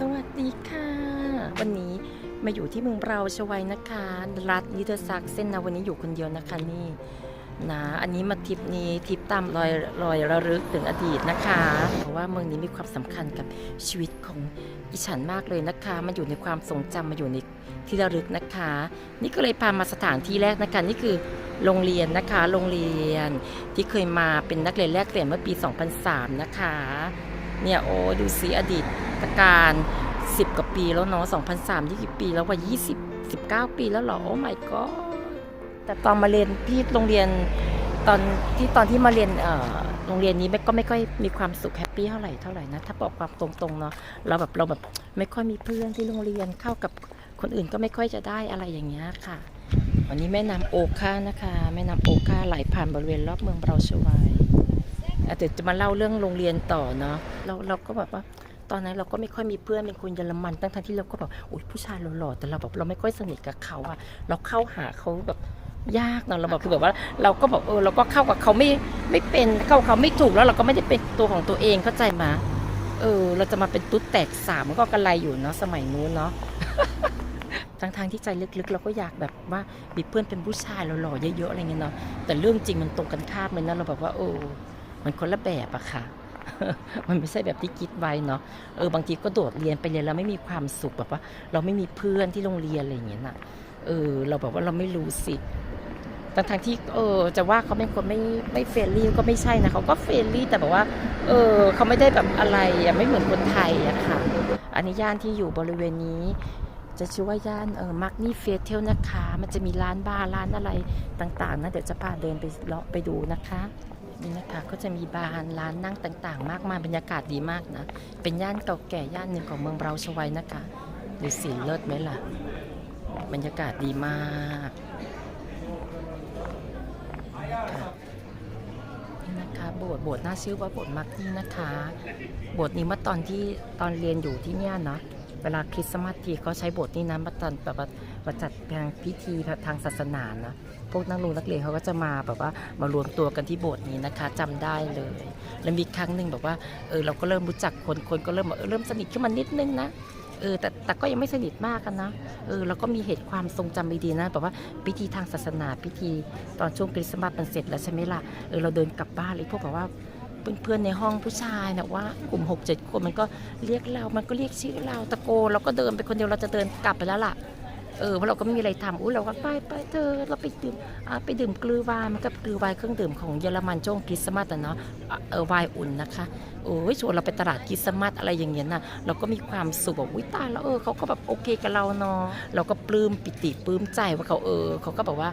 สวัสดีค่ะ วันนี้มาอยู่ที่เมืองเราชวัยนะคะ รัฐนิเทอร์ซักเส้นนะวันนี้อยู่คนเดียวนะคะนี่นะอันนี้มาทริปนี้ทริปตามรอยรอยระลึกถึงอดีตนะคะเพราะว่าเมืองนี้มีความสำคัญกับชีวิตของอิฉันมากเลยนะคะมันอยู่ในความทรงจำมาอยู่ในที่ระลึกนะคะ นี่ก็เลยพามาสถานที่แรกนะคะนี่คือโรงเรียนนะคะโรงเรียนที่เคยมาเป็นนักเรียนแรกเปลี่ยนเมื่อปี 2003 นะคะเนี่ยโอ้ดูสิอดีต การ10 กว่าปีแล้วเนาะ2003 20ปีแล้วกว่า 20 19 ปีแล้วเหรอ โอ้ my god แต่ตอนมาเรียนที่โรงเรียนตอนที่ตอนที่มาเรียนเอ่อโรงเรียนนี้ไม่ก็ไม่ค่อยมีความสุขแฮปปี้เท่าไหร่เท่าไหร่นะถ้าบอกความตรงๆเนาะเราแบบเราแบบไม่ค่อยมีเพื่อนที่โรงเรียนเข้ากับคนอื่นก็ไม่ค่อยจะได้อะไรอย่างเงี้ยค่ะ วันนี้แม่น้ำโอค่านะคะ แม่น้ำโอค่าไหลผ่านบริเวณรอบเมืองเบราชวายอะเดี๋ยวจะมาเล่าเรื่องโรงเรียนต่อเนาะเราเราก็แบบว่า ตอนนั้นเราก็ไม่ค่อยมีเพื่อนเป็นคนเยอรมันตั้งๆที่เราก็แบบอุ้ยผู้ชายหล่อๆแต่เราแบบเราไม่ค่อยสนิทกับเขาอะเราเข้าหาเขาแบบยากเนาะเราแบบคือแบบว่าเราก็แบบเออเราก็เข้ากับเขาไม่ไม่เป็นเข้าเขาไม่ถูกแล้วเราก็ไม่ได้เป็นตัวของตัวเองเข้าใจมาเออ เราจะมาเป็นตุ๊ดแตกสามมันก็กระไรอยู่เนาะสมัยนู้นเนาะทั้งที่ใจลึกๆ เราก็อยากแบบว่ามีเพื่อนเป็นผู้ชายหล่อๆเยอะๆอะไรเงี้ยเนาะแต่เรื่องจริงมันตรงกันข้ามเลยนะเราแบบว่าโอ้มันคนละแบบอะค่ะ มันไม่ใช่แบบที่คิดไว้เนาะเออบางทีก็โดดเรียนไปเรียนแล้วไม่มีความสุขแบบว่า เราไม่มีเพื่อนที่โรงเรียนอะไรอย่างเงี้ยน่ะเออ เราแบบว่าเราไม่รู้สิทั้งทางที่เออจะว่าเขาเป็นคนไม่ไม่เฟรนลี่ก็ไม่ใช่นะเขาก็เฟรนลี่แต่แบบว่า เออเขาไม่ได้แบบอะไรอะไม่เหมือนคนไทยอะค่ะ อันนี้ย่านที่อยู่บริเวณนี้ จะชื่อว่าย่านเออมักนี่เฟสเทลนะคะ มันจะมีร้านบาร์ร้านอะไรต่างๆนะเดี๋ยวจะพาเดินไปเลาะไปดูนะคะ นี่นะคะก็จะมีบาร์ร้านนั่งต่างๆ มากมายบรรยากาศดีมากนะ เป็นย่านเก่าแก่ย่านหนึ่งของเมืองเบราชวัยนะคะดูสิเลิศไหมล่ะ บรรยากาศดีมากนี่นะคะโบสถ์โบสถ์น่าชื่อว่าโบสถ์มักนี่นะคะ โบสถ์นี้เมื่อตอนที่ตอนเรียนอยู่ที่เนี่ยเนาะเวลาคริสต์มาสทีเขาใช้โบสถ์นี้นะมาตอนแบบว่ามาจัดงานพิธีทางศาสนานะ พวกนักเรียนนักเรียนเขาก็จะมาแบบว่ามารวมตัวกันที่โบสถ์นี้นะคะจำได้เลย แล้วมีครั้งหนึ่งแบบว่าเออเราก็เริ่มรู้จักคนคนก็เริ่มเออเริ่มสนิทขึ้นมานิดนึงนะเออแต่แต่ก็ยังไม่สนิทมากกันนะเออเราก็มีเหตุความทรงจำดีๆนะแบบว่าพิธีทางศาสนาพิธีตอนช่วงคริสต์มาสมันเสร็จแล้วใช่ไหมล่ะเออเราเดินกลับบ้านเลยพวกแบบว่าเพื่อนๆในห้องผู้ชายนะว่ากลุ่ม6 7คนมันก็เรียกเรา มันก็เรียกชื่อเราตะโกนเราก็เดินไปคนเดียวเราจะเดินกลับไปแล้วล่ะ เออเพราะเราก็ไม่มีอะไรทำอุ้เราก็ไปไปเธอเราไปดื่มอ่าไปดื่มกลือวายมันก็กลือวายเครื่องดื่มของเยอรมันช่วงคริสต์มาสอะเนาะอะเออวายอุ่นนะคะโอ้ยชวนเราไปตลาดคริสต์มาสอะไรอย่างเงี้ยนะเราก็มีความสุขแบบอุ้ยตายแล้วเออเขาก็แบบโอเคกับเราเนาะเราก็ปลื้มปิติปลื้มใจว่าเขาเออเขาก็แบบว่า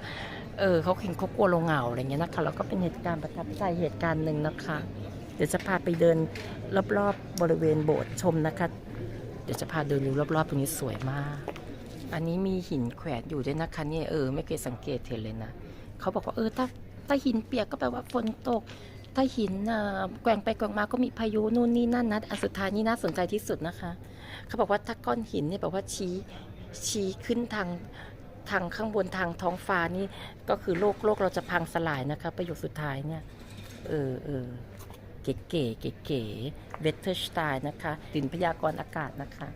เออเขาเห็นเขากลัวเราเหงาอะไรเงี้ยนะคะเราก็เป็นเหตุการณ์ประทับใจเหตุการณ์หนึ่งนะคะ เดี๋ยวจะพาไปเดินรอบๆบริเวณโบสถ์ชมนะคะ เดี๋ยวจะพาเดินดูรอบๆตรงนี้สวยมาก อันนี้มีหินแขวนอยู่ด้วยนะคะเนี่ยเออไม่เคยสังเกตเห็นเลยนะเขาบอกว่าเออถ้าถ้าหินเปียกก็แปลว่าฝนตก ถ้าหินแกว่งไปแกว่งมาก็มีพายุนู่นนี่นั่นนะอันสุดท้ายนี่น่าสนใจที่สุดนะคะ เขาบอกว่าถ้าก้อนหินเนี่ยแบบว่าชี้ชี้ขึ้นทางทางข้างบนทางท้องฟ้านี่ก็คือโลกโลกเราจะพังสลายนะคะประโยคสุดท้ายเนี่ยเออเออเก๋เก๋เก๋เก๋เวทเทอร์สไตน์นะคะดินพยากรณ์อากาศนะคะ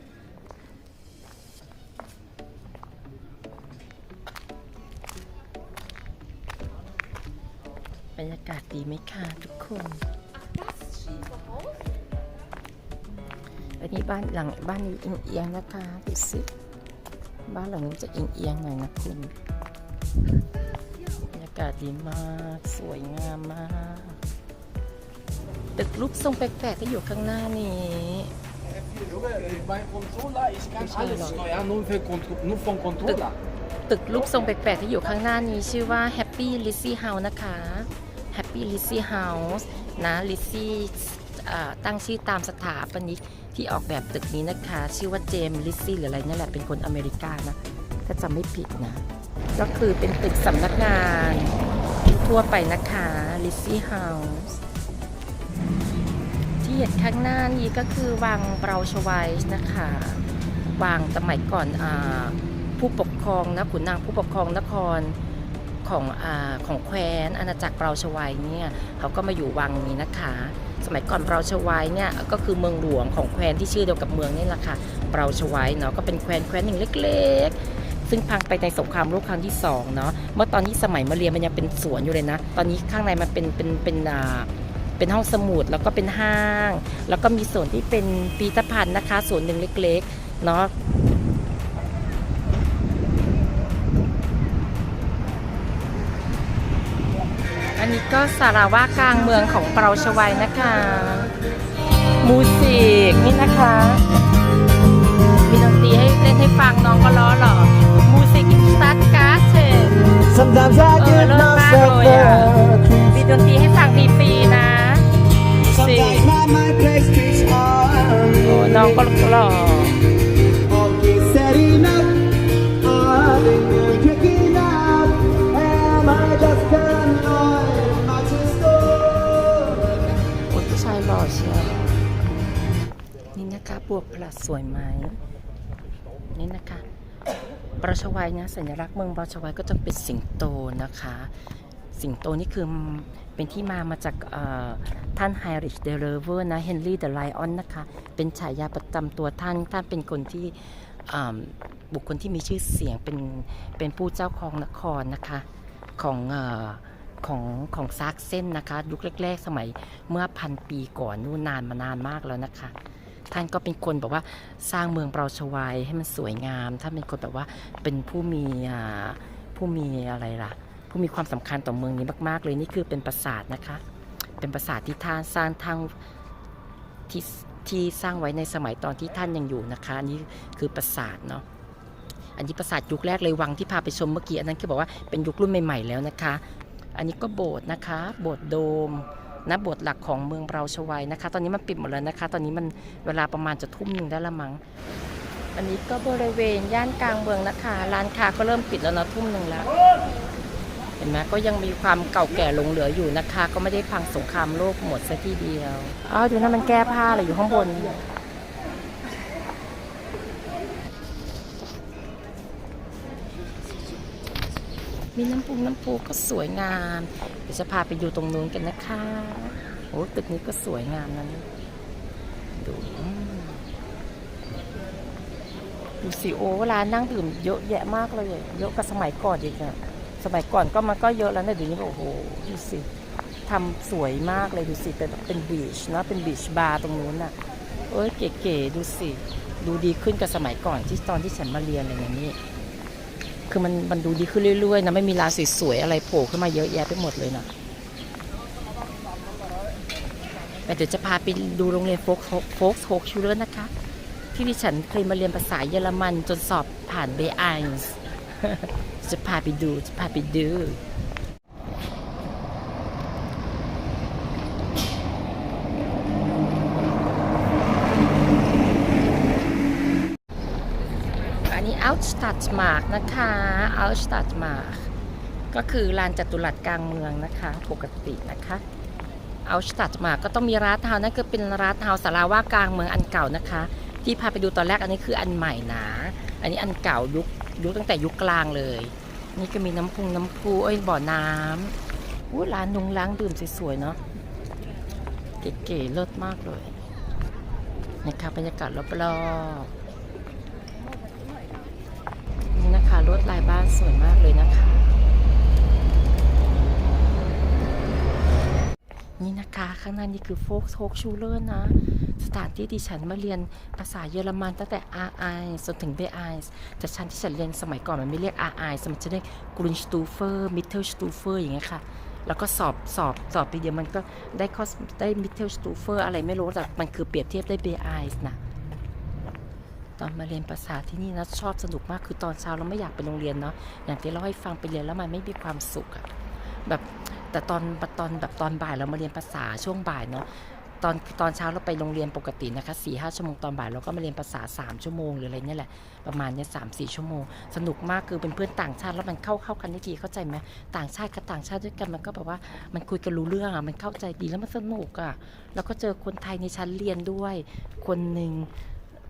บรรยากาศดีไหมคะทุกคนอันนี้บ้านหลังบ้านนี้เอียงๆนะคะดูสิบ้านหลังนี้จะเอียงๆหน่อยนะคุณบรรยากาศดีมาก สวยงามมากตึกลุกทรงแปลกๆที่อยู่ข้างหน้านี้ตึกรูปทรงแปลกๆที่อยู่ข้างหน้านี้ชื่อว่า Happy Lizzy House นะคะ Happy Lizzy House นะ Lizzy อ่ตั้งชื่อตามสถาปนิกที่ออกแบบตึกนี้นะคะ ชื่อว่าเจมส์ลิซซี่หรืออะไรนั่นแหละเป็นคนอเมริกานะถ้าจำไม่ผิดนะ ก็คือเป็นตึกสำนักงานทั่วไปนะคะ Lizzy House ที่เห็นข้างหน้านี้ก็คือวังเบราชไวส์นะคะวังสมัยก่อนอผู้ปกครองนะขุนนางผู้ปกครองนคร ของอของแคว้นอาณาจักรเปราชวัยเนี่ยเขาก็มาอยู่วังนี้นะคะ สมัยก่อนเบราชไวน์เนี่ยก็คือเมืองหลวงของแคว้นที่ชื่อเดียวกับเมืองนี่แหละค่ะเบราชไวน์เนาะก็เป็นแคว้นแคว้นหนึ่งเล็กๆซึ่งพังไปในสงครามโลกครั้งที่สองเนาะ เมื่อตอนที่สมัยมาเรียนมันยังเป็นสวนอยู่เลยนะ ตอนนี้ข้างในมันเป็นเป็นเป็นอ่าเป็นห้องสมุดแล้วก็เป็นห้าง แล้วก็มีส่วนที่เป็นพิพิธภัณฑ์นะคะส่วนหนึ่งเล็กๆเนาะ นนี้ก็สาราว่ากลางเมืองของเปราชวัยนะคะ มูสิกนี่นะคะ มีดนตรีให้เล่นให้ฟังน้องก็ล้อหรอ มูสิกอินสตาร์การ์ดเช Sometimes I Oh, get look, myself Mario, yeah. there. มีดนตรีให้ฟังฟรีๆนะ Sometimes my mind plays tricks โอ้ on น้องก็หล่อ พลัดสวยไหมนี่นะคะปราชวัยนะสัญลักษณ์เมืองปราชวัยก็จะเป็นสิงโตนะคะ สิงโตนี่คือเป็นที่มามาจากท่านไฮริชเดเลเวอร์นะเฮนรี่เดอะไลออนนะคะ เป็นฉายาประจำตัวท่านท่านเป็นคนที่บุคคลที่มีชื่อเสียงเป็นเป็นผู้เจ้าของนครนะคะของของของซากเส้นนะคะยุคแรกๆ สมัยเมื่อพันปีก่อนนู่นนานมานานมากแล้วนะคะ ท่านก็เป็นคนแบบว่าสร้างเมืองเปราชวัยให้มันสวยงาม ท่านเป็นคนแบบว่าเป็นผู้มีผู้มีอะไรล่ะ ผู้มีความสำคัญต่อเมืองนี้มาก ๆ เลยนี่คือเป็นปราสาทนะคะ เป็นปราสาทที่ท่านสร้างทางที่ที่สร้างไว้ในสมัยตอนที่ท่านยังอยู่นะคะนนี้คือปราสาทเนาะอันนี้ปราสาทยุคแรกเลยวังที่พาไปชมเมื่อกี้อันนั้นคือบอกว่าเป็นยุครุ่นใหม่ๆแล้วนะคะ อันนี้ก็โบสถ์นะคะ โบสถ์โดม นะบทหลักของเมืองเราชวัยนะคะ ตอนนี้มันปิดหมดแล้วนะคะ ตอนนี้มันเวลาประมาณจะทุ่มหนึ่งได้ละมั้งอันนี้ก็บริเวณย่านกลางเมืองนะคะ ร้านค้าก็เริ่มปิดแล้วนะทุ่มหนึ่งแล้ว เห็นไหมก็ยังมีความเก่าแก่หลงเหลืออยู่นะคะ ก็ไม่ได้พังสงครามโลกหมดซะทีเดียว อ้าวดูนั่นมันแก้ผ้าอะไรอยู่ข้างบน มีน้ำพุน้ำพุก็สวยงาม เดี๋ยวจะพาไปดูตรงนู้นกันนะคะโอ้ตึกนี้ก็สวยงามนั้นดูดูสิโอ้ร้านนั่งดื่มเยอะแยะมากเลยเยอะกว่าสมัยก่อนอีกอะสมัยก่อนก็มันก็เยอะแล้วนะเดี๋ยวนี้โอ้โหดูสิทำสวยมากเลยดูสิเป็นเป็นบีชนะเป็นบีชบาร์ตรงนู้นน่ะเอ้ยเก๋ๆดูสิ ดูดีขึ้นกับสมัยก่อนที่ตอนที่ฉันมาเรียนอะไรอย่างนี้ คือมันมันดูดีขึ้นเรื่อยๆนะไม่มีร้านสวยๆอะไรโผล่ขึ้นมาเยอะแยะไปหมดเลยนะแต่เดี๋ยวจะพาไปดูโรงเรียนโฟกโฟกโฮกชูเลอร์นะคะ ที่ดิฉันเคยมาเรียนภาษาเยอรมันจนสอบผ่านเบอไอส์จะพาไปดูจะพาไปดู อัน นี้ Outstadt Mark นะคะ Outstadt Mark ก็คือลานจัตุรัสกลางเมืองนะคะ ปกตินะคะ Outstadt Mark ก็ต้องมีร้านเฮานั่นคือเป็นร้านเฮาสาราว่ากลางเมืองอันเก่านะคะ ที่พาไปดูตอนแรกอันนี้คืออันใหม่นะอันนี้อันเก่ายุคยุคตั้งแต่ยุคกลางเลย นี่ก็มีน้ำพุงน้ำพุเอ้ยบ่อน้ำอู้ร้านนุงล้างดื่มสวยๆเนาะเก๋ๆเลิศมากเลยนะคะบรรยากาศรอบๆ นี่นะ คะลวดลายบ้านสวยมากเลยนะคะ นี่นะคะข้างหน้านี่คือโฟกโฮกชูเลอร์นะ สถานที่ที่ฉันมาเรียนภาษาเยอรมันตั้งแต่ RI จนถึง B1 แต่ชั้นที่ฉันเรียนสมัยก่อนมันไม่เรียก RI สมัยจะเรียก Grundstufe Mittelstufe อร์อย่างเงี้ยค่ะแล้วก็สอบสอบสอบไปเดียวมันก็ได้ข้อได้ Mittelstufe อะไรไม่รู้แต่มันคือเปรียบเทียบได้ B1 นะ ตอนมาเรียนภาษาที่นี่นะชอบสนุกมากคือตอนเช้าเราไม่อยากไปโรงเรียนเนาะอย่างที่เราให้ฟังไปเรียนแล้วมันไม่มีความสุขอะแบบแต่ตอนตอนแบบตอนบ่ายเรามาเรียนภาษาช่วงบ่ายเนาะตอนตอนเช้าเราไปโรงเรียนปกตินะคะสี่ห้าชั่วโมงตอนบ่ายเราก็มาเรียนภาษาสามชั่วโมงหรืออะไรเนี่ยแหละประมาณเนี้ยสามสี่ชั่วโมง สนุกมากคือเป็นเพื่อนต่างชาติแล้วมันเข้าเข้ากันได้ดีเข้าใจไหมต่างชาติกับต่างชาติด้วยกันมันก็แบบว่ามันคุยกันรู้เรื่องอะมันเข้าใจดีแล้วมันสนุกอะแล้วก็เจอคนไทยในชั้นเรียนด้วย คนหนึ่ง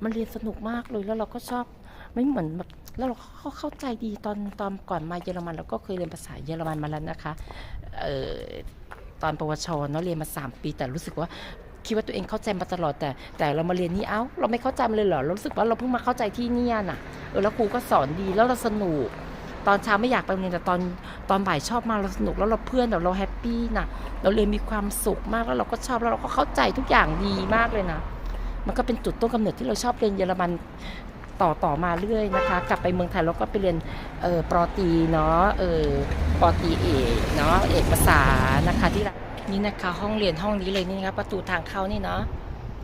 มันเรียนสนุกมากเลยแล้วเราก็ชอบไม่เหมือนแบบแล้วเราเข้าใจดีตอนตอนก่อนมาเยอรมันเราก็เคยเรียนภาษาเยอรมันมาแล้วนะคะเอ่อตอนปวชเนาะเรียนมา 3 ปีแต่รู้สึกว่าคิดว่าตัวเองเข้าใจมาตลอดแต่ แต่เรามาเรียนนี่เอ้าเราไม่เข้าใจเลยเหรอเรารู้สึกว่าเราเพิ่งมาเข้าใจที่เนี่ยน่ะเออแล้วครูก็สอนดีแล้วเราสนุกตอนเช้าไม่อยากไปโรงเรียนแต่ตอนตอนบ่ายชอบมากเราสนุกแล้วเราเพื่อนเราแฮปปี้นะเราเรียนมีความสุขมากแล้วเราก็ชอบแล้วเราก็เข้าใจทุกอย่างดีมากเลยนะ มันก็เป็นจุดต้นกำเนิดที่เราชอบเรียนเยอรมันต่อต่อมาเรื่อยนะคะ กลับไปเมืองไทยเราก็ไปเรียนเออปรตีเนาะเออปรตีเอกเนาะเอกภาษานะคะที่นี่นะคะห้องเรียนห้องนี้เลยนี่นะคะประตูทางเข้านี่เนาะ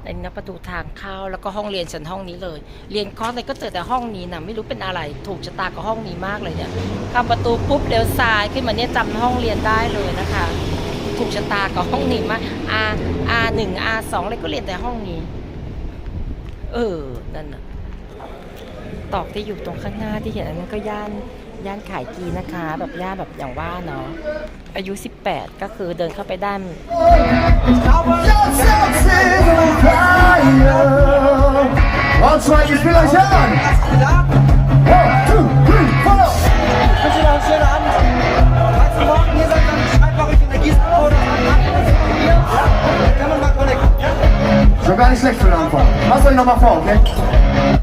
อันนี้นะประตูทางเข้าแล้วก็ห้องเรียนฉันห้องนี้เลย เรียนคอร์สอะไรก็เจอแต่ห้องนี้นะไม่รู้เป็นอะไรถูกชะตากับห้องนี้มากเลยเนี่ยเข้าประตูปุ๊บเลี้ยวซ้ายขึ้นมาเนี่ยจำห้องเรียนได้เลยนะคะ ถูกชะตากับห้องนี้มาก R R หนึ่ง R สองอะไรก็เรียนแต่ห้องนี้ เออ นั่นน่ะ ตอกที่อยู่ตรงข้างหน้าที่เห็นอันนั้นก็ย่านย่านขายกีนะคะ แบบย่านแบบอย่างว่าเนาะ อายุ 18 ก็คือเดินเข้าไปด้าน Your sex is on fire. Once more, you feel like Sean. Wir werden nicht schlecht für den Anfang. Mach's euch nochmal vor, okay?